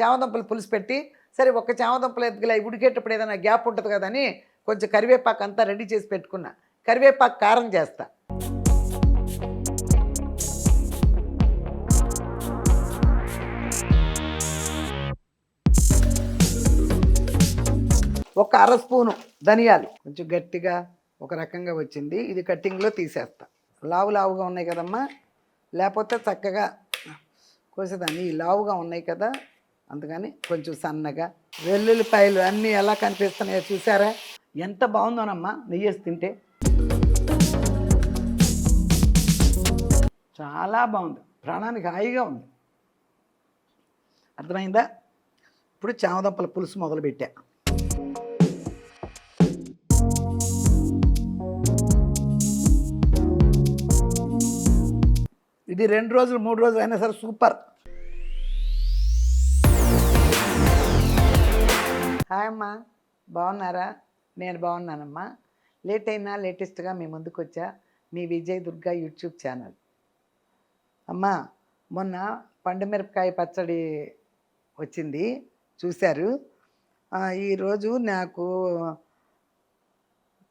చామదుంపలు పులుసు పెట్టి సరే ఒక్క చామదుంపలు ఎత్తుకెళ్ళి ఉడికేటప్పుడు ఏదైనా గ్యాప్ ఉంటుంది కదని కొంచెం కరివేపాకు అంతా రెడీ చేసి పెట్టుకున్నా. కరివేపాకు కారం చేస్తా. ఒక అర స్పూను ధనియాలు. కొంచెం గట్టిగా ఒక రకంగా వచ్చింది. ఇది కట్టింగ్లో తీసేస్తా. లావు లావుగా ఉన్నాయి కదమ్మా. లేకపోతే చక్కగా కోసేదాన్ని. ఈ లావుగా ఉన్నాయి కదా. అందుకని కొంచెం సన్నగా వెల్లుల్లిపాయలు అన్నీ ఎలా కనిపిస్తున్నాయో చూసారా? ఎంత బాగుందోనమ్మా నెయ్యి తింటే. చాలా బాగుంది. ప్రాణానికి హాయిగా ఉంది. అర్థమైందా? ఇప్పుడు చామదంపల పులుసు మొదలుపెట్టా. ఇది రెండు రోజులు మూడు రోజులు అయినా సరే సూపర్. హాయ్ అమ్మా. బాగున్నారా? నేను బాగున్నానమ్మా. లేట్ అయినా లేటెస్ట్గా మీ ముందుకు వచ్చా మీ విజయ్ దుర్గా యూట్యూబ్ ఛానల్. అమ్మా మొన్న పండుమిరపకాయ పచ్చడి వచ్చింది. చూశారు. ఈరోజు నాకు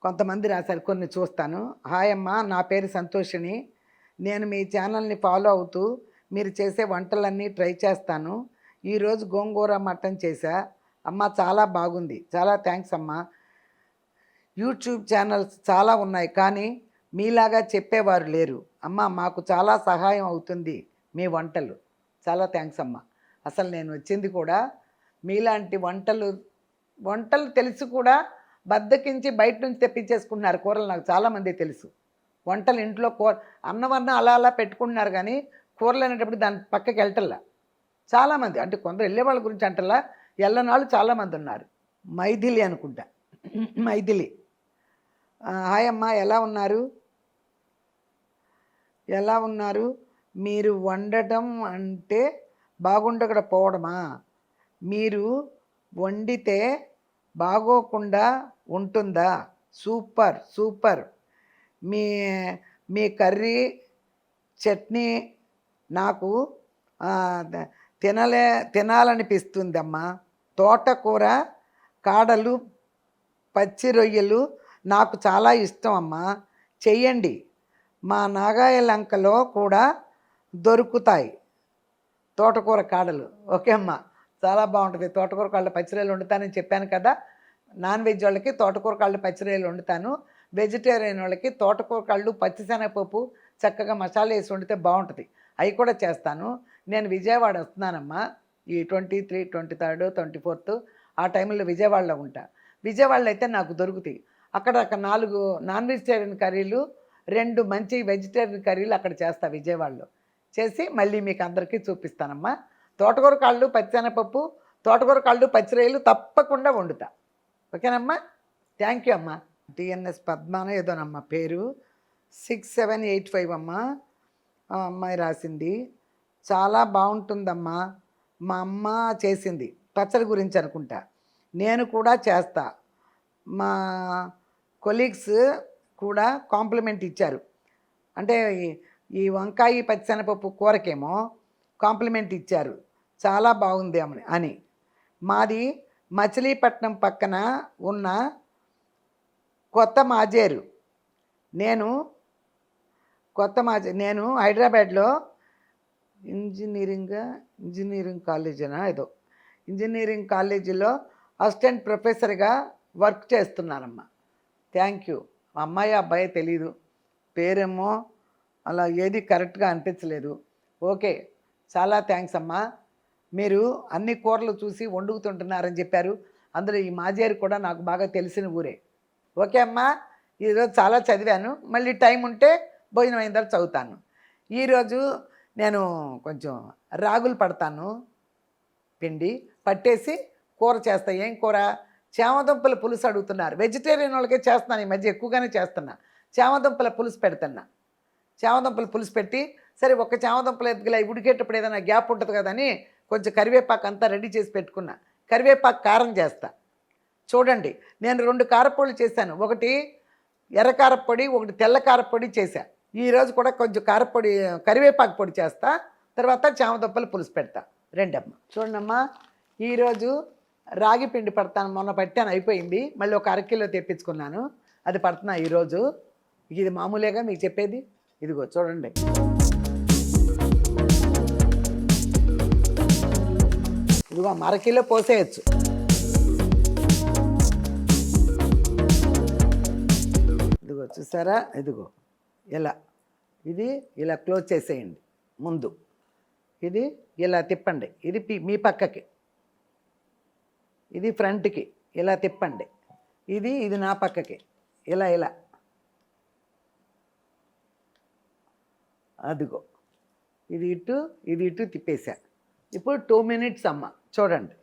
కొంతమంది రాశారు. కొన్ని చూస్తాను. హాయ్ అమ్మా నా పేరు సంతోషిని నేను మీ ఛానల్ని ఫాలో అవుతూ మీరు చేసే వంటలన్నీ ట్రై చేస్తాను. ఈరోజు గోంగూర మటన్ చేశా. అమ్మ చాలా బాగుంది. చాలా థ్యాంక్స్ అమ్మా. యూట్యూబ్ ఛానల్స్ చాలా ఉన్నాయి కానీ మీలాగా చెప్పేవారు లేరు. అమ్మ మాకు చాలా సహాయం అవుతుంది మీ వంటలు. చాలా థ్యాంక్స్ అమ్మ. అసలు నేను వచ్చింది కూడా మీలాంటి వంటలు వంటలు తెలిసి కూడా బద్దకించి బయట నుంచి తెప్పించేసుకుంటున్నారు కూరలు నాకు చాలామంది తెలుసు. వంటలు ఇంట్లో కూర అన్నవన్న అలా అలా పెట్టుకుంటున్నారు కానీ కూరలు అనేటప్పుడు దాని పక్కకి వెళ్ళటల్లా చాలామంది అంటే కొందరు వెళ్ళే వాళ్ళ గురించి అంటల్లా ఎల్లనాళ్ళు వాళ్ళు చాలామంది ఉన్నారు మైథిలి అనుకుంటా. మైథిలి. హాయ్ అమ్మా ఎలా ఉన్నారు? ఎలా ఉన్నారు? మీరు వండటం అంటే బాగుండకపోవడమా మీరు వండితే బాగోకుండా ఉంటుందా? Super super. మీ మీ కర్రీ చట్నీ నాకు తినలే తినాలనిపిస్తుంది తినలే తినాలనిపిస్తుందమ్మా. తోటకూర కాడలు పచ్చి రొయ్యలు నాకు చాలా ఇష్టం అమ్మా. చెయ్యండి. మా నాగాయలంకలో కూడా దొరుకుతాయి తోటకూర కాడలు. ఓకే అమ్మా. చాలా బాగుంటుంది. తోటకూర కాళ్ళు పచ్చిరొయ్యలు వండుతానని చెప్పాను కదా. నాన్ వెజ్ వాళ్ళకి తోటకూర కాళ్ళు పచ్చిరొయ్యలు వండుతాను. వెజిటేరియన్ వాళ్ళకి తోటకూర కాళ్ళు పచ్చిశనగపప్పు చక్కగా మసాలా వేసి వండితే బాగుంటుంది. అవి కూడా చేస్తాను. నేను విజయవాడ వస్తున్నానమ్మా. ఈ twenty three twenty third twenty fourth ఆ టైంలో విజయవాడలో ఉంటా. విజయవాడలో అయితే నాకు దొరుకుతాయి. అక్కడ అక్కడ నాలుగు నాన్ వెజిటేరియన్ కర్రీలు రెండు మంచి వెజిటేరియన్ కర్రీలు అక్కడ చేస్తా విజయవాడలో. చేసి మళ్ళీ మీకు అందరికీ చూపిస్తానమ్మా. తోటకూర కాళ్ళు పచ్చనపప్పు తోటకూర కాళ్ళు పచ్చిరొయ్యలు తప్పకుండా వండుతా. ఓకేనమ్మా? థ్యాంక్ యూ అమ్మా. టిఎన్ఎస్ పద్మాన ఏదోనమ్మా పేరు. సిక్స్ సెవెన్ ఎయిట్ ఫైవ్ అమ్మా. అమ్మాయి రాసింది. చాలా బాగుంటుందమ్మా. మా అమ్మ చేసింది పచ్చడి గురించి అనుకుంటా. నేను కూడా చేస్తా. మా కొలీగ్స్ కూడా కాంప్లిమెంట్ ఇచ్చారు. అంటే ఈ- వంకాయ పచ్చిశనగపప్పు కూరకేమో కాంప్లిమెంట్ ఇచ్చారు. చాలా బాగుంది అని. మాది మచిలీపట్నం పక్కన ఉన్న కొత్త మాజేరు. నేను కొత్త మాజే నేను హైదరాబాద్లో ఇంజనీరింగ్ ఇంజనీరింగ్ కాలేజీనా ఏదో. ఇంజనీరింగ్ కాలేజీలో అసిస్టెంట్ ప్రొఫెసర్గా వర్క్ చేస్తున్నారమ్మ. Thank you. అమ్మాయి అబ్బాయి తెలీదు. పేరేమో అలా ఏది కరెక్ట్గా అనిపించలేదు. ఓకే చాలా థ్యాంక్స్ అమ్మా. మీరు అన్ని కూరలు చూసి వండుకుతుంటున్నారని చెప్పారు. అందులో ఈ మాజేరు కూడా నాకు బాగా తెలిసిన ఊరే. ఓకే అమ్మా ఈరోజు చాలా చదివాను. మళ్ళీ టైం ఉంటే భోజనం అయిన తర్వాత చదువుతాను. ఈరోజు నేను కొంచెం రాగులు పడతాను పిండి పట్టేసి కూర చేస్తా. ఏం కూర? చామదుంపల పులుసు అడుగుతున్నారు. వెజిటేరియన్ వాళ్ళకే చేస్తున్నాను ఈ మధ్య ఎక్కువగానే చేస్తున్నా. చామదుంపల పులుసు పెడుతున్నా. చామదుంపల పులుసు పెట్టి సరే ఒక చామదుంపలు ఎత్తుకెళ్ళి ఉడికేటప్పుడు ఏదైనా గ్యాప్ ఉంటుంది కదని కొంచెం కరివేపాకు అంతా రెడీ చేసి పెట్టుకున్నా. కరివేపాకు కారం చేస్తా. చూడండి నేను రెండు కారపొడులు చేశాను. ఒకటి ఎర్ర కారపొడి ఒకటి తెల్ల కారపొడి చేశా. ఈరోజు కూడా కొంచెం కారపొడి కరివేపాకు పొడి చేస్తా తర్వాత చామదుప్పలు పులుసు పెడతా. రెండమ్మ. చూడండమ్మా ఈరోజు రాగి పిండి పడతాను మొన్న పట్టాను అయిపోయింది. మళ్ళీ ఒక అరకిలో తెప్పించుకున్నాను. అది పడుతున్నా ఈరోజు ఇది మామూలేగా మీకు చెప్పేది? ఇదిగో చూడండి. ఇదిగో అరకిలో పోసేయచ్చు. ఇదిగో చూసారా? ఇదిగో. ఇలా. ఇది ఇలా క్లోజ్ చేసేయండి. ముందు. ఇది ఇలా తిప్పండి. ఇది పి- మీ పక్కకి. ఇది ఫ్రంట్కి. ఇలా తిప్పండి. ఇది ఇది నా పక్కకి. ఇలా ఇలా. అదిగో. ఇది ఇటు ఇది ఇటు తిప్పేశా. ఇప్పుడు టూ మినిట్స్ అమ్మ. చూడండి.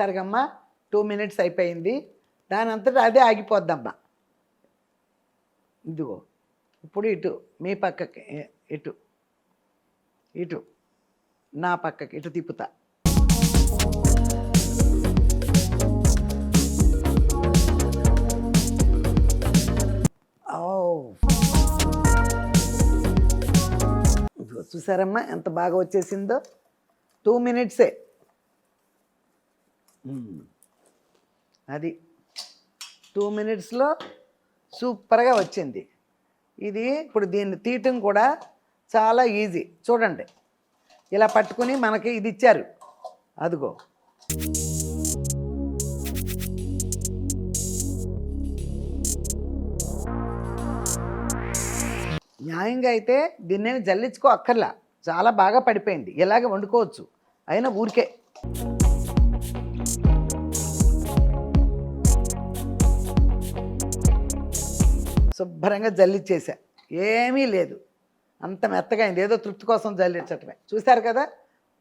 సరిగమ్మా టూ మినిట్స్ అయిపోయింది. దాని అంతటా అదే ఆగిపోద్దమ్మా. ఇదిగో ఇప్పుడు ఇటు మీ పక్కకి ఇటు ఇటు నా పక్కకి ఇటు తిప్పుతా. ఇదిగో చూసారమ్మా ఎంత బాగా వచ్చేసిందో? టూ మినిట్సే Hmm. అది టూ మినిట్స్లో సూపర్గా వచ్చింది. ఇది ఇప్పుడు దీన్ని తీయటం కూడా చాలా ఈజీ చూడండి. ఇలా పట్టుకుని మనకి ఇది ఇచ్చారు. అదిగో. న్యాయంగా అయితే దీన్నేమి జల్లించుకో అక్కర్లా. చాలా బాగా పడిపోయింది. ఇలాగే వండుకోవచ్చు. అయినా ఊరికే. శుభ్రంగా జల్లిచ్చేసా. ఏమీ లేదు. అంత మెత్తగా అయింది. ఏదో తృప్తి కోసం జల్లించటమే. చూశారు కదా?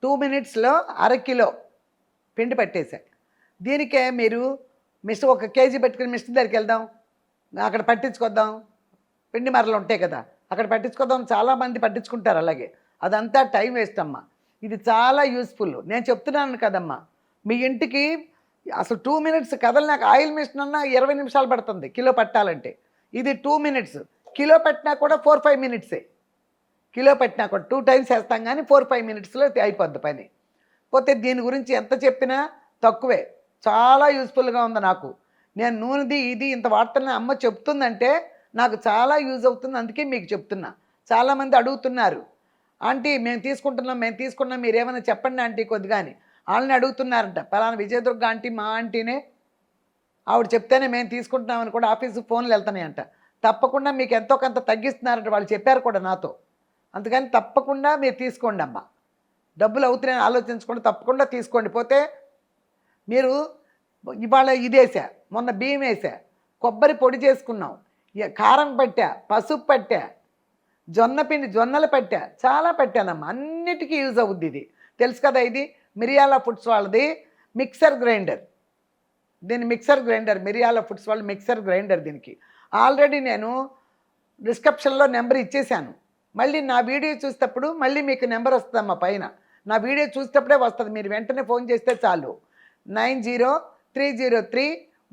టూ మినిట్స్లో అరకిలో పిండి పట్టేశా దీనికే మీరు మిషన్ ఒక కేజీ పెట్టుకుని మిషన్ దగ్గరికి వెళ్దాం. అక్కడ పట్టించుకొద్దాం. పిండి మరలు ఉంటాయి కదా? అక్కడ పట్టించుకోదాం చాలామంది పట్టించుకుంటారు అలాగే. అదంతా టైం వేస్ట్ అమ్మా. ఇది చాలా యూస్ఫుల్. నేను చెప్తున్నాను కదమ్మా. మీ ఇంటికి అసలు టూ మినిట్స్ కథలు నాకు ఆయిల్ మిషన్ అన్నా ఇరవై నిమిషాలు పడుతుంది కిలో పట్టాలంటే. ఇది టూ మినిట్స్ కిలో పెట్టినా కూడా ఫోర్ ఫైవ్ మినిట్సే కిలో పెట్టినా కూడా టూ టైమ్స్ వేస్తాం కానీ ఫోర్ ఫైవ్ మినిట్స్లో అయిపోద్ది పని. పోతే దీని గురించి ఎంత చెప్పినా తక్కువే. చాలా యూస్ఫుల్గా ఉంది నాకు. నేను నూనెది ఇది ఇంత వాడుతున్న అమ్మ చెప్తుందంటే నాకు చాలా యూజ్ అవుతుంది అందుకే మీకు చెప్తున్నా. చాలామంది అడుగుతున్నారు. ఆంటీ మేము తీసుకుంటున్నాం మేము తీసుకున్నాం మీరు ఏమైనా చెప్పండి ఆంటీ కొద్దిగా అని. వాళ్ళని అడుగుతున్నారంట. పలానా విజయదుర్గ ఆంటీ మా ఆంటీనే ఆవిడ చెప్తేనే మేము తీసుకుంటున్నామని కూడా ఆఫీసు ఫోన్లు వెళ్తున్నాయంట. తప్పకుండా మీకు ఎంతో కొంత తగ్గిస్తున్నారంట వాళ్ళు చెప్పారు కూడా నాతో. అందుకని తప్పకుండా మీరు తీసుకోండి అమ్మా. డబ్బులు అవుతున్నాయని ఆలోచించకుండా తప్పకుండా తీసుకోండి. పోతే మీరు ఇవాళ ఇదేసా మొన్న బియ్యం వేసా కొబ్బరి పొడి చేసుకున్నాం కారం పట్టా పసుపు పట్టా జొన్న పిండి జొన్నలు పట్టా చాలా పెట్టానమ్మా. అన్నిటికీ యూజ్ అవుద్ది ఇది. తెలుసు కదా ఇది? మిరియాల ఫుడ్స్ వాళ్ళది మిక్సర్ గ్రైండర్. దీని మిక్సర్ గ్రైండర్ మిరియాల ఫుడ్స్ వాళ్ళు మిక్సర్ గ్రైండర్ దీనికి. ఆల్రెడీ నేను డిస్క్రిప్షన్లో నెంబర్ ఇచ్చేసాను మళ్ళీ నా వీడియో చూసేటప్పుడు మళ్ళీ మీకు నెంబర్ వస్తుందమ్మా పైన. నా వీడియో చూసేటప్పుడే వస్తుంది. మీరు వెంటనే ఫోన్ చేస్తే చాలు. Nine zero three zero three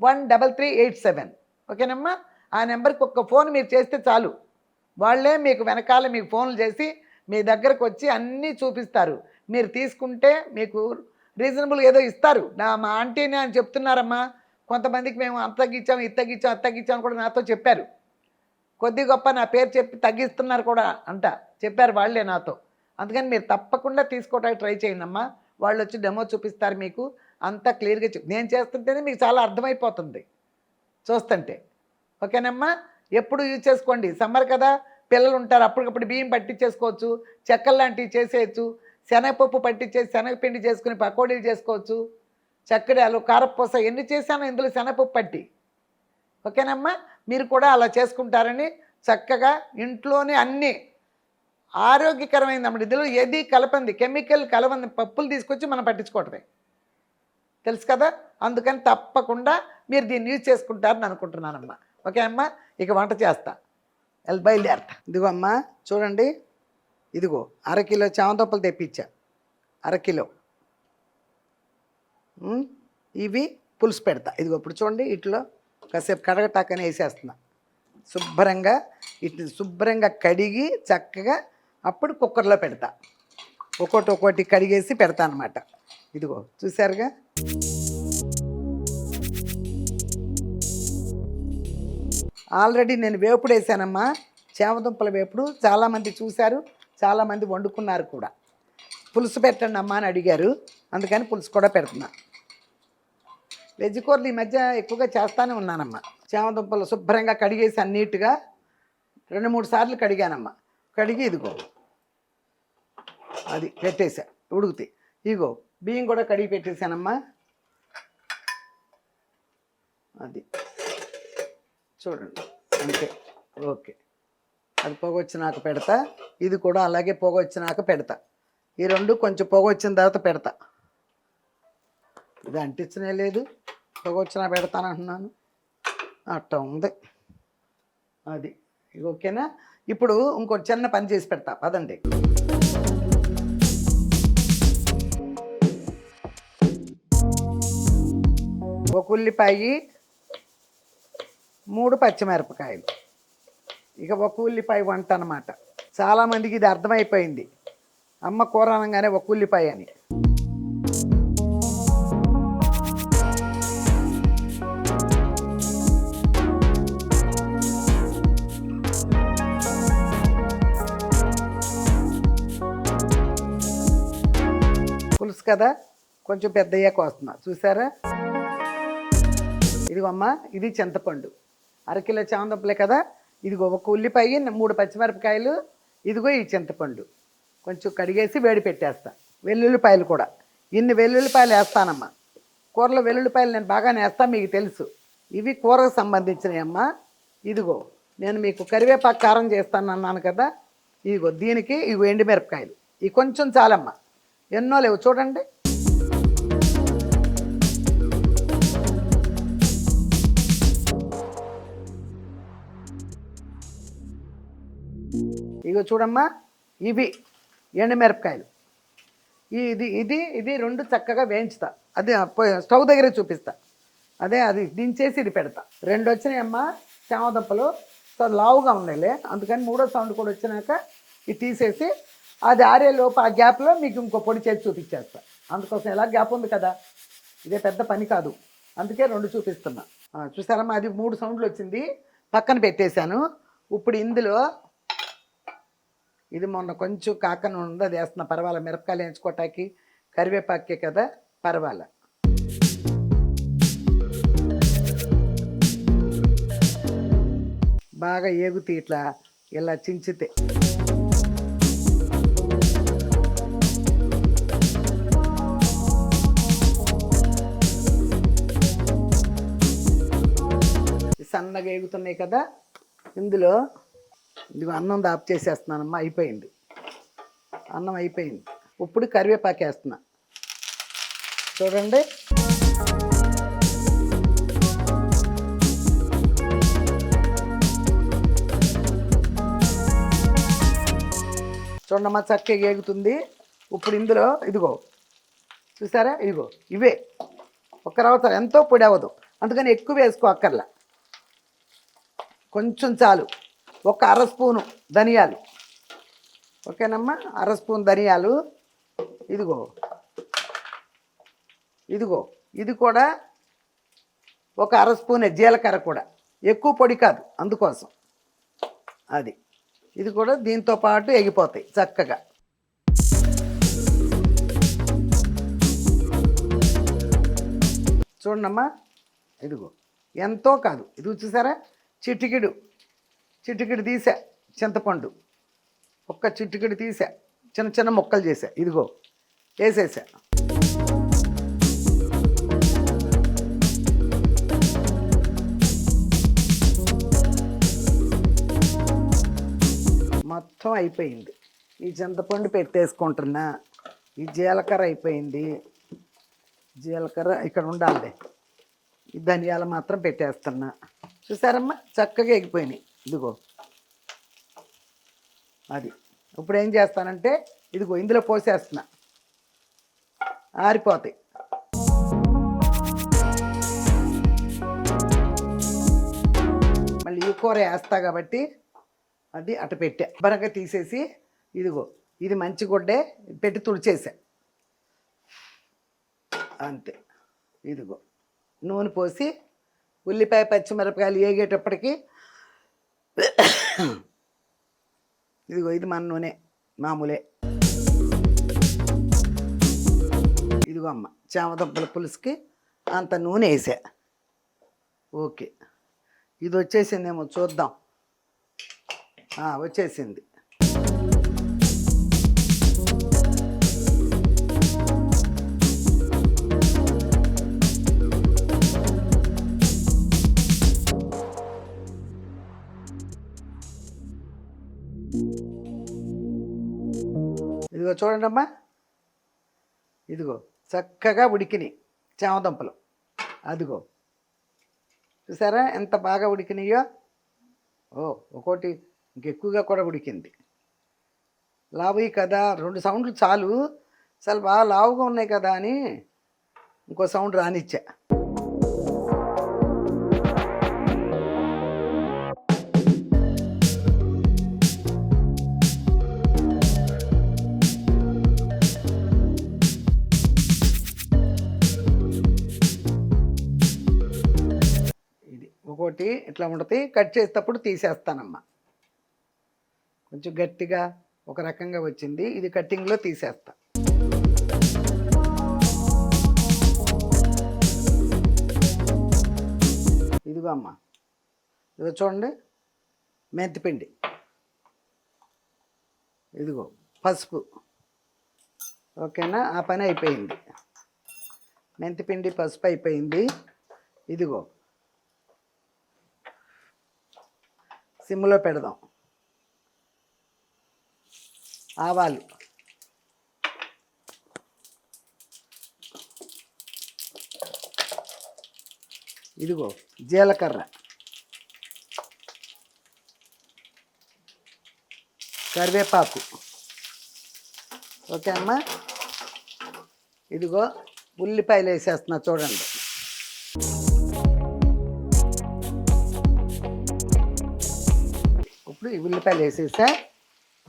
one double three eight seven. ఓకేనమ్మా? ఆ నెంబర్కి ఒక్క ఫోన్ మీరు చేస్తే చాలు. వాళ్ళే మీకు వెనకాల మీకు ఫోన్లు చేసి మీ దగ్గరకు వచ్చి అన్నీ చూపిస్తారు. మీరు తీసుకుంటే మీకు రీజనబుల్ ఏదో ఇస్తారు. నా మా ఆంటీనే అని చెప్తున్నారమ్మా. కొంతమందికి మేము అంత తగ్గించాం ఇది తగ్గించాం అది తగ్గించాం కూడా నాతో చెప్పారు. కొద్ది గొప్ప నా పేరు చెప్పి తగ్గిస్తున్నారు కూడా అంట. చెప్పారు వాళ్ళే నాతో. అందుకని మీరు తప్పకుండా తీసుకోవడానికి ట్రై చేయండి అమ్మా వాళ్ళు వచ్చి డెమో చూపిస్తారు మీకు. అంతా క్లియర్గా చెప్ నేను చేస్తుంటేనే మీకు చాలా అర్థమైపోతుంది. చూస్తుంటే. ఓకేనమ్మా? ఎప్పుడు యూజ్ చేసుకోండి. సమ్మర్ కదా. పిల్లలు ఉంటారు అప్పటికప్పుడు బియ్యం పట్టించేసుకోవచ్చు చెక్కలు లాంటివి చేసేయచ్చు. శనగపప్పు పట్టించేసి శనగపిండి చేసుకుని పకోడీలు చేసుకోవచ్చు. చక్కడాలు కారపూస ఎన్ని చేశానో ఇందులో శనగపప్పు పట్టి. ఓకేనమ్మా? మీరు కూడా అలా చేసుకుంటారని చక్కగా ఇంట్లోనే అన్నీ ఆరోగ్యకరమైంది అన్నమాట ఇందులో ఏది కలపంది? కెమికల్ కలవంది. పప్పులు తీసుకొచ్చి మనం పట్టించుకోవటమే. తెలుసు కదా? అందుకని తప్పకుండా మీరు దీన్ని యూజ్ చేసుకుంటారని అనుకుంటున్నానమ్మా. ఓకే అమ్మా ఇక వంట చేస్తా. వెళ్ళి బయలుదేరతా. ఇదిగో అమ్మా చూడండి. ఇదిగో అరకిలో చామంతప్పలు తెప్పించా. అరకిలో ఇవి పులుసు పెడతా. ఇదిగో ఇప్పుడు చూడండి ఇట్లో కాసేపు కడగటాకని వేసేస్తున్నా. శుభ్రంగా ఇటు శుభ్రంగా కడిగి చక్కగా అప్పుడు కుక్కర్లో పెడతా. ఒక్కొక్కటి ఒక్కొక్కటి కడిగేసి పెడతా అనమాట ఇదిగో చూసారుగా? ఆల్రెడీ నేను వేపుడు వేసానమ్మా. చేమదుంపల వేపుడు చాలామంది చూశారు. చాలామంది వండుకున్నారు కూడా. పులుసు పెట్టండి అమ్మ అని అడిగారు. అందుకని పులుసు కూడా పెడుతున్నా. వెజ్ కూరలు ఈ మధ్య ఎక్కువగా చేస్తానే ఉన్నానమ్మా. చేమదుంపలు శుభ్రంగా కడిగేసి అన్నీట్గా రెండు మూడు సార్లు కడిగానమ్మా. కడిగి ఇదిగో. అది పెట్టేసా ఉడుకుతాయి ఇదిగో బియ్యం కూడా కడిగి పెట్టేశానమ్మా. అది. చూడండి. అంతే. ఓకే. అది పొగ వచ్చినాక పెడతా ఇది కూడా అలాగే పొగ వచ్చినాక పెడతా. ఈ రెండు కొంచెం పొగ వచ్చిన తర్వాత పెడతా. ఇది అంటించనే లేదు పొగ వచ్చినా పెడతాను అంటున్నాను. అట్ట ఉంది. అది. ఓకేనా? ఇప్పుడు ఇంకో చిన్న పని చేసి పెడతా. పదండి. ఒక ఉల్లిపాయి మూడు పచ్చిమిరపకాయలు. ఇక ఒక ఉల్లిపాయ వంట అనమాట చాలామందికి ఇది అర్థమైపోయింది. అమ్మ కూర అనగానే ఒక ఉల్లిపాయ అని. పులుసు కదా? కొంచెం పెద్ద అయ్యాక వస్తున్నా. చూసారా? ఇదిగో అమ్మ ఇది చింతపండు. అరకిలో చామందుంపలే కదా? ఇదిగో ఒక ఉల్లిపాయ మూడు పచ్చిమిరపకాయలు ఇదిగో ఈ చింతపండు. కొంచెం కడిగేసి వేడి పెట్టేస్తా. వెల్లుల్లిపాయలు కూడా. ఇన్ని వెల్లుల్లిపాయలు వేస్తానమ్మా. కూరలో వెల్లుల్లిపాయలు నేను బాగానే వేస్తాను మీకు తెలుసు. ఇవి కూరకు సంబంధించినవి అమ్మా ఇదిగో నేను మీకు కరివేపాకు కారం చేస్తాను అన్నాను కదా. ఇదిగో దీనికి ఇవి ఎండుమిరపకాయలు. ఇవి కొంచెం చాలమ్మా. ఎన్నో లేవు చూడండి. ఇగో చూడమ్మా ఇవి ఎండుమిరపకాయలు. ఇది ఇది ఇది రెండు చక్కగా వేయించుతా. అది స్టవ్ దగ్గరే చూపిస్తా. అదే అది దించేసి ఇది పెడతా. రెండు వచ్చినాయమ్మా చామదుంపలు సో లావుగా ఉన్నాయిలే అందుకని మూడో సౌండ్ కూడా వచ్చినాక ఇది తీసేసి అది ఆరేలోపు ఆ గ్యాప్లో మీకు ఇంకో పొడి చేసి చూపించేస్తా. అందుకోసం ఎలా గ్యాప్ ఉంది కదా? ఇదే పెద్ద పని కాదు. అందుకే రెండు చూపిస్తున్నా. చూసారమ్మా అది మూడు సౌండ్లు వచ్చింది. పక్కన పెట్టేశాను. ఇప్పుడు ఇందులో ఇది మొన్న కొంచెం కాకన ఉందో అది వేస్తున్నా పర్వాలే మిరపకాయలు వేయించుకోవటానికి కరివేపాకే కదా పర్వాలే. బాగా ఏగుతీ ఇట్లా ఇలా చించితే. సన్నగా ఏగుతున్నాయి కదా ఇందులో ఇదిగో అన్నం దాపు చేసేస్తున్నానమ్మా అయిపోయింది. అన్నం అయిపోయింది. ఇప్పుడు కరివేపాకు వేస్తున్నా. చూడండి. చూడమ్మా చక్కగా ఏగుతుంది. ఇప్పుడు ఇందులో ఇదిగో చూసారా? ఇదిగో ఇవే. ఒక్క రవ్వ ఎంతో పొడి అవ్వదు. అందుకని ఎక్కువ వేసుకో అక్కర్లా. కొంచెం చాలు. ఒక అర స్పూను ధనియాలు. ఓకేనమ్మా? అర స్పూన్ ధనియాలు. ఇదిగో. ఇదిగో. ఇది కూడా ఒక అర స్పూన్ జీలకర్ర కూడా. ఎక్కువ పొడి కాదు అందుకోసం. అది. ఇది కూడా దీంతో పాటు ఎగిపోతాయి చక్కగా. చూడమ్మా ఇదిగో. ఎంతో కాదు. ఇది చూసారా? చిటికిడు. చిటికెడు తీసా చింతపండు. ఒక్క చిటికెడు తీసా చిన్న చిన్న ముక్కలు చేసా. ఇదిగో వేసేసా. మొత్తం అయిపోయింది. ఈ చింతపండు పెట్టేసుకుంటున్నా. ఈ జీలకర్ర అయిపోయింది. జీలకర్ర ఇక్కడ ఉండాలి. ఈ ధనియాలు మాత్రం పెట్టేస్తున్నా. చూసారమ్మా? చక్కగా ఎగిపోయినాయి. ఇదిగో. అది. ఇప్పుడు ఏం చేస్తానంటే ఇదిగో ఇందులో పోసేస్తున్నా. ఆరిపోతాయి. మళ్ళీ ఈ కూర వేస్తా కాబట్టి అది అటు పెట్టా. బరగా తీసేసి ఇదిగో ఇది మంచి గుడ్డే పెట్టి తుడిచేసా. అంతే. ఇదిగో నూనె పోసి ఉల్లిపాయ పచ్చిమిరపకాయలు వేగేటప్పటికి ఇదిగో ఇది మన నూనె మామూలే. ఇదిగో అమ్మ చామదుంపల పులుసుకి అంత నూనె వేసా. ఓకే. ఇది వచ్చేసిందేమో చూద్దాం. వచ్చేసింది. ఇదిగో చూడండమ్మా. ఇదిగో చక్కగా ఉడికినాయి చామదుంపలు. అదిగో. చూసారా ఎంత బాగా ఉడికినాయో? ఓ ఒకటి ఇంకెక్కువగా కూడా ఉడికింది. లావుయి కదా రెండు సౌండ్లు చాలు. చాలా బాగా లావుగా ఉన్నాయి కదా అని ఇంకో సౌండ్ రానిచ్చా. ఒకటి ఇట్లా ఉంటుంది? కట్ చేసేటప్పుడు తీసేస్తానమ్మా. కొంచెం గట్టిగా ఒక రకంగా వచ్చింది. ఇది కట్టింగ్లో తీసేస్తా. ఇదిగో అమ్మా. ఇదిగో చూడండి. మెంతిపిండి ఇదిగో పసుపు. ఓకేనా? ఆ పని అయిపోయింది. మెంతిపిండి పసుపు అయిపోయింది. ఇదిగో. సిమ్లో పెడదాం. ఆవాలు. ఇదిగో జీలకర్ర. కరివేపాకు. ఓకే అమ్మా? ఇదిగో ఉల్లిపాయలు వేసేస్తున్నా చూడండి. ఇప్పుడు ఈ ఉల్లిపాయలు వేసేసా.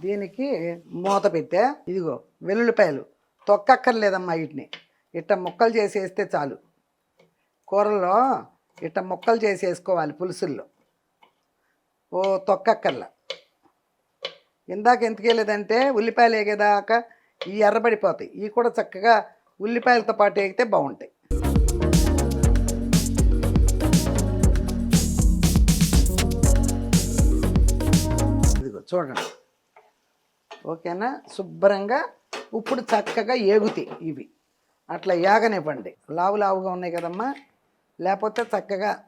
దీనికి మూత పెట్టా. ఇదిగో వెల్లుల్లిపాయలు. తొక్కక్కర్లేదమ్మా వీటిని. ఇట్ట ముక్కలు చేసేస్తే చాలు. కూరల్లో ఇట్ట ముక్కలు చేసేసుకోవాలి పులుసుల్లో. ఓ తొక్కక్కర్లా. ఇందాక ఎందుకేలేదంటే ఉల్లిపాయలు వేగేదాకా ఈ ఎర్రబడిపోతాయి. ఇవి కూడా చక్కగా ఉల్లిపాయలతో పాటు వేగితే బాగుంటాయి. చూడండి. ఓకేనా? శుభ్రంగా ఇప్పుడు చక్కగా ఏగుతాయి ఇవి. అట్లా ఏగనివ్వండి. లావు లావుగా ఉన్నాయి కదమ్మా? లేకపోతే చక్కగా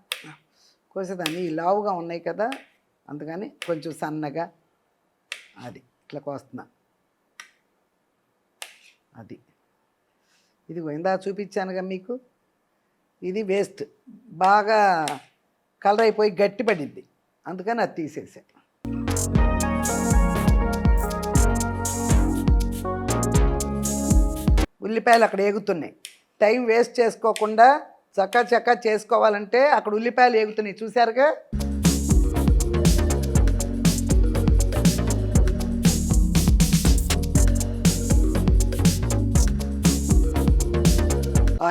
కోసేదాన్ని. ఈ లావుగా ఉన్నాయి కదా? అందుకని కొంచెం సన్నగా అది ఇట్లా కోస్తున్నా. అది. ఇదిగో ఇందా చూపించానుగా మీకు. ఇది వేస్ట్. బాగా కలర్ అయిపోయి గట్టి పడింది అందుకని అది తీసేసా. ఉల్లిపాయలు అక్కడ ఏగుతున్నాయి. టైం వేస్ట్ చేసుకోకుండా చక్క చక్క చేసుకోవాలంటే అక్కడ ఉల్లిపాయలు ఏగుతున్నాయి. చూసారుగా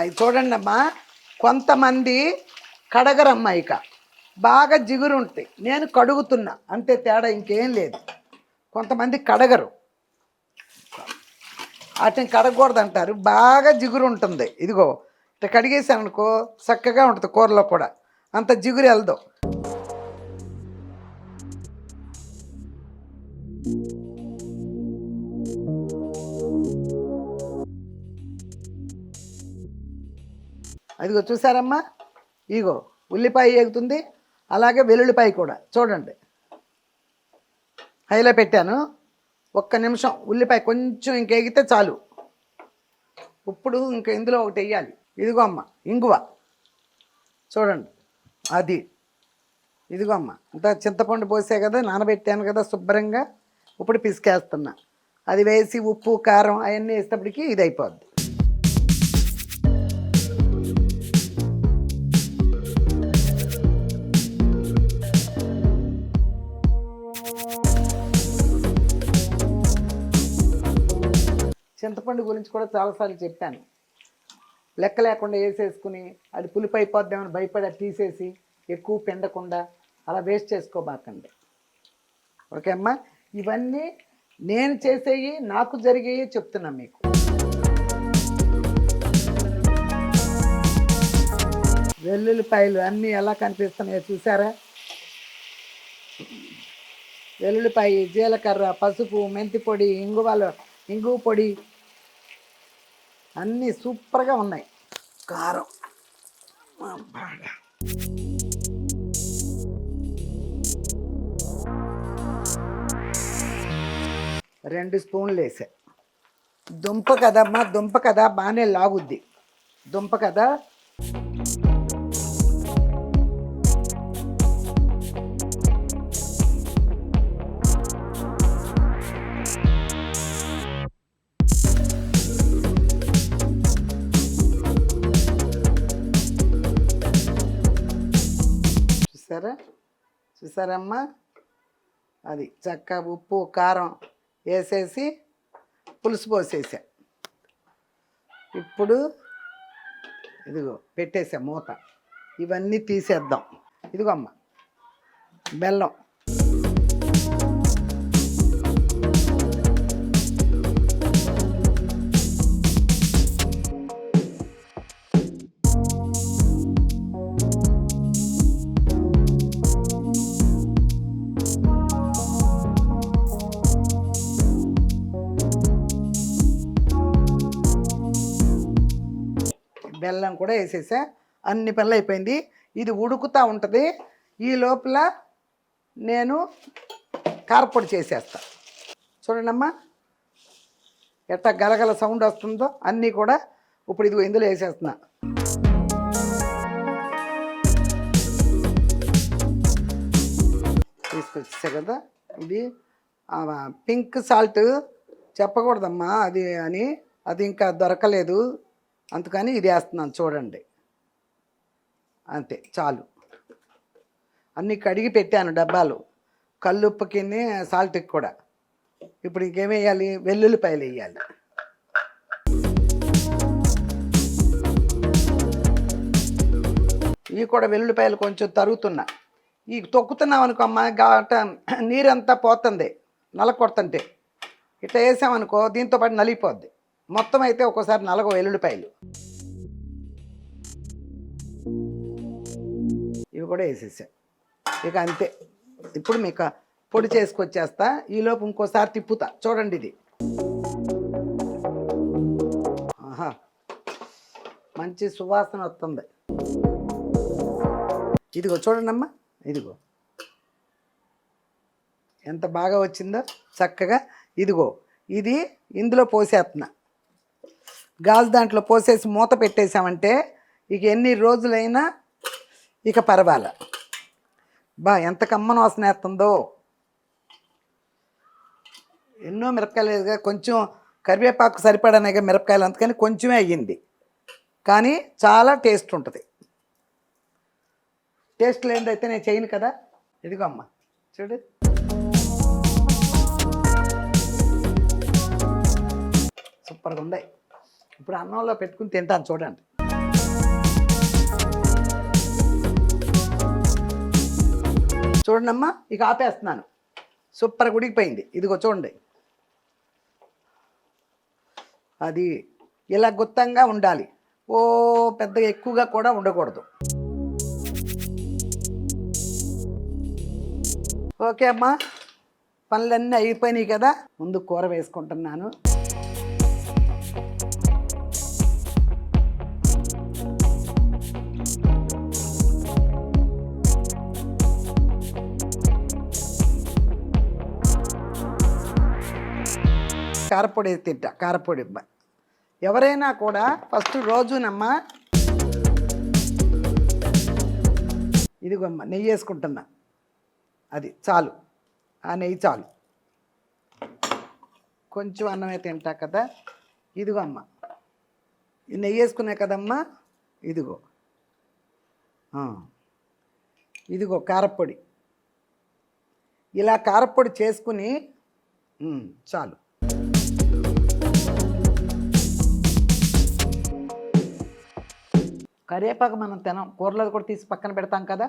ఇది చూడండి అమ్మా. కొంతమంది కడగరమ్మా ఇక. బాగా జిగురు ఉంటాయి. నేను కడుగుతున్నా. అంతే తేడా ఇంకేం లేదు. కొంతమంది కడగరు. వాటిని కడగకూడదు అంటారు బాగా జిగురు ఉంటుంది. ఇదిగో ఇట్లా కడిగేసాను అనుకో చక్కగా ఉంటుంది కూరలో కూడా. అంత జిగురు వెళ్దు అదిగో చూసారమ్మా? ఇగో ఉల్లిపాయ ఏగుతుంది. అలాగే వెల్లుల్లిపాయ కూడా. చూడండి. హైలో పెట్టాను. ఒక్క నిమిషం ఉల్లిపాయ కొంచెం ఇంకేగితే చాలు. ఇప్పుడు ఇంక ఇందులో ఒకటి వేయాలి. ఇదిగో అమ్మ ఇంగువ. చూడండి అది. ఇదిగో అమ్మ ఇంత చింతపండు పోసే కదా నానబెట్టాను కదా శుభ్రంగా. ఇప్పుడు పిసికేస్తున్నా. అది వేసి ఉప్పు కారం అవన్నీ వేసేటప్పటికి ఇది అయిపోద్ది. చింతపండు గురించి కూడా చాలాసార్లు చెప్పాను. లెక్క లేకుండా వేసేసుకుని అది పులిపి అయిపోద్దామని భయపడి తీసేసి ఎక్కువ పిండకుండా అలా వేస్ట్ చేసుకోబాకండి. ఓకే అమ్మా? ఇవన్నీ నేను చేసేవి నాకు జరిగేవి చెప్తున్నా మీకు. వెల్లుల్లిపాయలు అన్నీ ఎలా కనిపిస్తున్నాయో చూసారా? వెల్లుల్లిపాయ జీలకర్ర పసుపు మెంతి పొడి ఇంగువలు ఇంగువ పొడి అన్నీ సూపర్గా ఉన్నాయి. కారం. బాగా రెండు స్పూన్లు వేసా. దుంప కదమ్మా దుంప కదా బాగానే లాగుద్ది. దుంప కదా చూసారా? చూసారమ్మా? అది చక్క ఉప్పు కారం వేసేసి పులుసు పోసేసా. ఇప్పుడు ఇదిగో పెట్టేసా మూత. ఇవన్నీ తీసేద్దాం. ఇదిగో అమ్మ. బెల్లం. బెల్లం కూడా వేసేసా. అన్ని పనులు అయిపోయింది. ఇది ఉడుకుతూ ఉంటుంది. ఈ లోపల నేను కారపొడి చేసేస్తా. చూడండమ్మా. ఎట్ట గలగల సౌండ్ వస్తుందో అన్నీ కూడా ఇప్పుడు ఇదిగో ఇందులో వేసేస్తున్నా. తీసుకొచ్చా కదా. ఇది పింక్ సాల్ట్ చెప్పకూడదమ్మా అది అని. అది ఇంకా దొరకలేదు. అందుకని ఇది వేస్తున్నాను చూడండి. అంతే చాలు. అన్నీ కడిగి పెట్టాను డబ్బాలు. కల్లుప్పుకి సాల్ట్కి కూడా. ఇప్పుడు ఇంకేం వేయాలి? వెల్లుల్లిపాయలు వేయాలి. ఇవి కూడా వెల్లుల్లిపాయలు కొంచెం తరుగుతున్నా. ఈ తొక్కుతున్నాం అనుకో అమ్మ గాట నీరంతా పోతుంది నలకొడుతుంటే. ఇట్లా వేసామనుకో దీంతో పాటు నలిగిపోద్ది. మొత్తం అయితే ఒక్కోసారి నలగో వెల్లుల్లిపాయలు. ఇవి కూడా వేసేసా. ఇక అంతే. ఇప్పుడు మీకు పొడి చేసుకొచ్చేస్తా. ఈలోపు ఇంకోసారి తిప్పుతా. చూడండి ఇది. ఆహా. మంచి సువాసన వస్తుంది. ఇదిగో చూడండి అమ్మా ఇదిగో. ఎంత బాగా వచ్చిందో చక్కగా. ఇదిగో. ఇది ఇందులో పోసేస్తున్నా గాజు దాంట్లో పోసేసి మూత పెట్టేసామంటే ఇక ఎన్ని రోజులైనా ఇక పర్వాలే. బా ఎంత కమ్మన వాసన ఎన్నో మిరపకాయలు కొంచెం కరివేపాకు సరిపడనేగా మిరపకాయలు అందుకని కొంచెమే అయ్యింది. కానీ చాలా టేస్ట్ ఉంటుంది. టేస్ట్ లేనిదైతే నేను చేయను కదా. ఇదిగో అమ్మ చూడు. సూపర్గా ఉంది. ఇప్పుడు అన్నంలో పెట్టుకుని తింటాను చూడండి. చూడండి అమ్మా ఇక ఆపేస్తున్నాను. సూపర్ ఉడికిపోయింది. ఇదిగో చూడండి. అది ఇలా గుత్తంగా ఉండాలి. ఓ పెద్దగా ఎక్కువగా కూడా ఉండకూడదు. ఓకే అమ్మా పనులన్నీ అయిపోయినాయి కదా. ముందు కూర వేసుకుంటున్నాను. కారపొడి తింటా కారపొడి ఎవరైనా కూడా ఫస్ట్ రోజునమ్మా ఇదిగోమ్మ నెయ్యి వేసుకుంటున్నా. అది చాలు ఆ నెయ్యి చాలు. కొంచెం అన్నమే తింటా కదా. ఇదిగో అమ్మ. ఈ నెయ్యి వేసుకునే కదమ్మా? ఇదిగో. ఇదిగో కారపొడి. ఇలా కారపొడి చేసుకుని చాలు. కరివేపాకు మనం తినం కూరలో కూడా తీసి పక్కన పెడతాం కదా.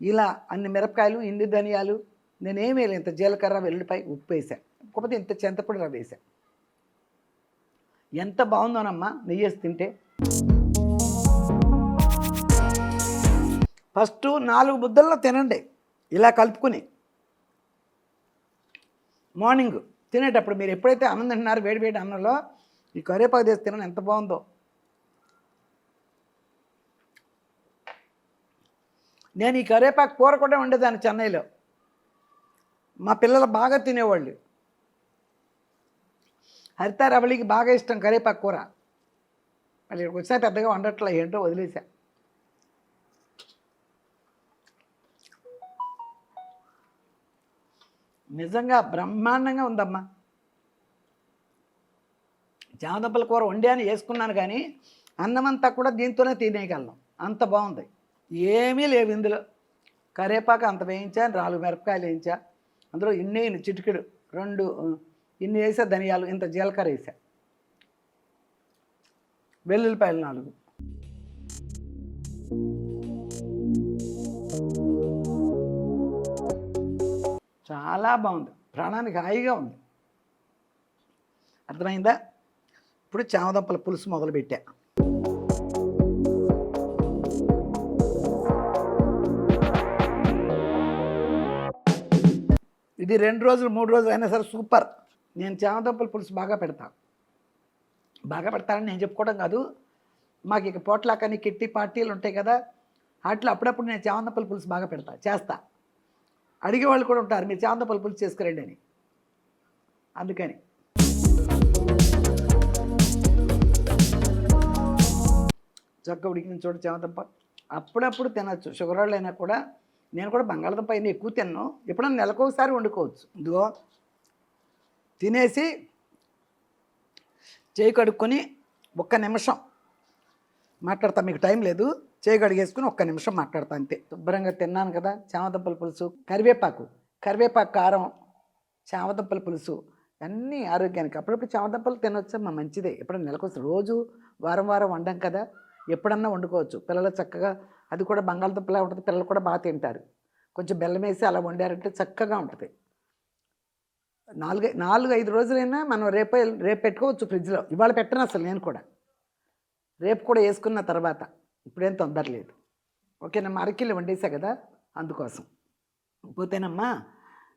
ఇలా అన్ని మిరపకాయలు ఇన్ని ధనియాలు నేనేం వేయలేదు ఇంత జీలకర్ర వెల్లుల్లిపాయ ఉప్పు వేసాను కాకపోతే ఇంత చింతపొడి రవ్వ వేసాను ఎంత బాగుందోనమ్మా నెయ్యి వేసి తింటే. ఫస్ట్ నాలుగు ముద్దల్లో తినండి ఇలా కలుపుకుని. మార్నింగ్ తినేటప్పుడు మీరు ఎప్పుడైతే అన్నం తింటున్నారో వేడి వేడి అన్నంలో ఈ కరివేపాకు తీసి తినండి ఎంత బాగుందో. నేను ఈ కరేపాకు కూర కూడా ఉండేదాన్ని చెన్నైలో. మా పిల్లలు బాగా తినేవాళ్ళు. హరిత రవళికి బాగా ఇష్టం కరేపాకు కూర. మళ్ళీ ఇక్కడికి వచ్చినా పెద్దగా వండట్లే ఏంటో వదిలేసా. నిజంగా బ్రహ్మాండంగా ఉందమ్మా. జామదంపల కూర వండాను వేసుకున్నాను కానీ అన్నమంతా కూడా దీంతోనే తినేయగలం అంత బాగుంది. ఏమీ లేవు ఇందులో. కరివేపాకు అంత వేయించా నాలుగు మిరపకాయలు వేయించా. అందులో ఇన్ని వేయను, చిటికెడు రెండు ఇన్ని వేసా ధనియాలు ఇంత జీలకర్ర వేసా. వెల్లుల్లిపాయలు నాలుగు. చాలా బాగుంది. ప్రాణానికి హాయిగా ఉంది. అర్థమైందా? ఇప్పుడు చామదుంపల పులుసు మొదలుపెట్టా. ఇది రెండు రోజులు మూడు రోజులు అయినా సరే సూపర్. నేను చామదుంపల పులుసు బాగా పెడతా. బాగా పెడతానని నేను చెప్పుకోవడం కాదు. మాకు ఇక పోట్లాకని కిట్టి పార్టీలు ఉంటాయి కదా వాటిలో అప్పుడప్పుడు నేను చామదుంపల పులుసు బాగా పెడతా చేస్తా. అడిగే వాళ్ళు కూడా ఉంటారు మీరు చామదుంపల పులుసు చేసుకురండి అని. అందుకని. చక్క ఉడికిన చోట చామదుంప అప్పుడప్పుడు తినచ్చు. షుగర్ వాళ్ళు అయినా కూడా నేను కూడా బంగాళదుంప అయినా ఎక్కువ తిన్నాను ఎప్పుడన్నా నెలకొకసారి వండుకోవచ్చు. ఇదిగో తినేసి చేయి కడుక్కొని ఒక్క నిమిషం మాట్లాడతా. మీకు టైం లేదు. చేయి కడిగేసుకుని ఒక్క నిమిషం మాట్లాడతా అంతే. శుభ్రంగా తిన్నాను కదా. చామదుంపల పులుసు కరివేపాకు కరివేపాకు కారం చామదుంపల పులుసు అన్నీ ఆరోగ్యానికి. అప్పుడప్పుడు చామదుంపలు తినొచ్చమ్మా మంచిదే. ఎప్పుడన్నా నెలకొచ్చు రోజు వారం వారం వండం కదా. ఎప్పుడన్నా వండుకోవచ్చు. పిల్లలు చక్కగా అది కూడా బంగాళదుంపలా ఉంటుంది పిల్లలు కూడా బాగా తింటారు. కొంచెం బెల్లం వేసి అలా వండారంటే చక్కగా ఉంటుంది. నాలుగు నాలుగు ఐదు రోజులైనా మనం రేపు రేపు పెట్టుకోవచ్చు ఫ్రిడ్జ్లో. ఇవాళ పెట్టను అసలు నేను కూడా. రేపు కూడా వేసుకున్న తర్వాత. ఇప్పుడేం తొందర లేదు. ఓకేనమ్మా అరకిలో వండేసా కదా? అందుకోసం. పోతేనమ్మా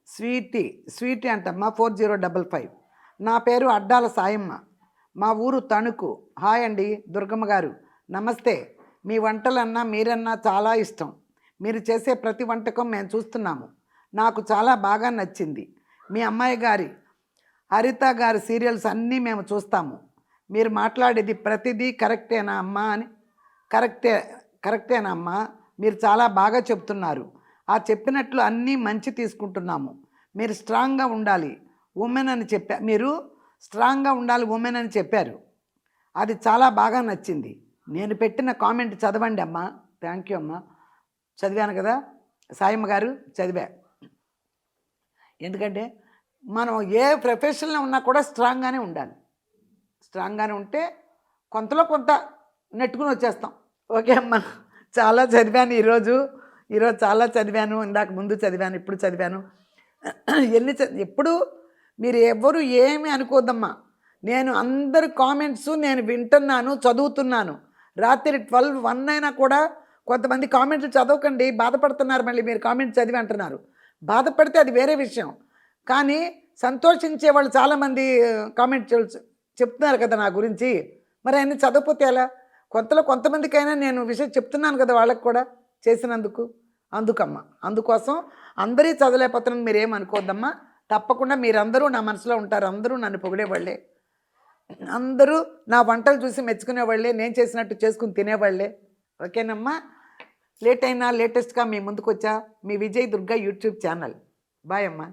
స్వీటీ స్వీటీ అంటమ్మా ఫోర్ జీరో డబల్ ఫైవ్. నా పేరు అడ్డాల సాయమ్మ. మా ఊరు తణుకు. హాయ్ అండి దుర్గమ్మ గారు. నమస్తే. మీ వంటలన్నా మీరన్నా చాలా ఇష్టం. మీరు చేసే ప్రతి వంటకం మేము చూస్తున్నాము. నాకు చాలా బాగా నచ్చింది. మీ అమ్మాయి గారి హరిత గారి సీరియల్స్ అన్నీ మేము చూస్తాము. మీరు మాట్లాడేది ప్రతిదీ కరెక్టేనా అమ్మా అని కరెక్టే కరెక్టేనా అమ్మా? మీరు చాలా బాగా చెప్తున్నారు. ఆ చెప్పినట్లు అన్నీ మంచి తీసుకుంటున్నాము. మీరు స్ట్రాంగ్గా ఉండాలి. ఉమెన్ అని చెప్పా మీరు స్ట్రాంగ్గా ఉండాలి ఉమెన్ అని చెప్పారు. అది చాలా బాగా నచ్చింది. నేను పెట్టిన కామెంట్ చదవండి అమ్మా. థ్యాంక్ యూ అమ్మా. చదివాను కదా? సాయమ్మ గారు చదివా. ఎందుకంటే మనం ఏ ప్రొఫెషన్లో ఉన్నా కూడా స్ట్రాంగ్గానే ఉండాలి. స్ట్రాంగ్గానే ఉంటే కొంతలో కొంత నెట్టుకుని వచ్చేస్తాం. ఓకే అమ్మా. చాలా చదివాను ఈరోజు. ఈరోజు చాలా చదివాను. ఇందాక ముందు చదివాను ఇప్పుడు చదివాను. ఎన్ని ఎప్పుడు? మీరు ఎవరు ఏమి అనుకోద్దమ్మా నేను అందరి కామెంట్స్ నేను వింటున్నాను చదువుతున్నాను. రాత్రి ట్వెల్వ్ వన్ అయినా కూడా కొంతమంది కామెంట్లు చదవకండి బాధపడుతున్నారు మళ్ళీ మీరు కామెంట్ చదివి అంటున్నారు. బాధపడితే అది వేరే విషయం. కానీ సంతోషించే వాళ్ళు చాలామంది కామెంట్ చెప్తున్నారు కదా నా గురించి. మరి ఆయన చదవకపోతే ఎలా? కొంతలో కొంతమందికైనా నేను విషయం చెప్తున్నాను కదా వాళ్ళకి కూడా చేసినందుకు. అందుకమ్మా అందుకోసం అందరి చదవలేకపోతున్నాను మీరేం అనుకోవద్దమ్మా తప్పకుండా మీరందరూ నా మనసులో ఉంటారు అందరూ నన్ను పొగిడేవాళ్ళే. అందరూ నా వంటలు చూసి మెచ్చుకునేవాళ్ళే నేను చేసినట్టు చేసుకుని తినేవాళ్ళే. ఓకేనమ్మా? లేట్ అయినా లేటెస్ట్గా మీ ముందుకు వచ్చా మీ Vijay Durga YouTube channel. Bye అమ్మా.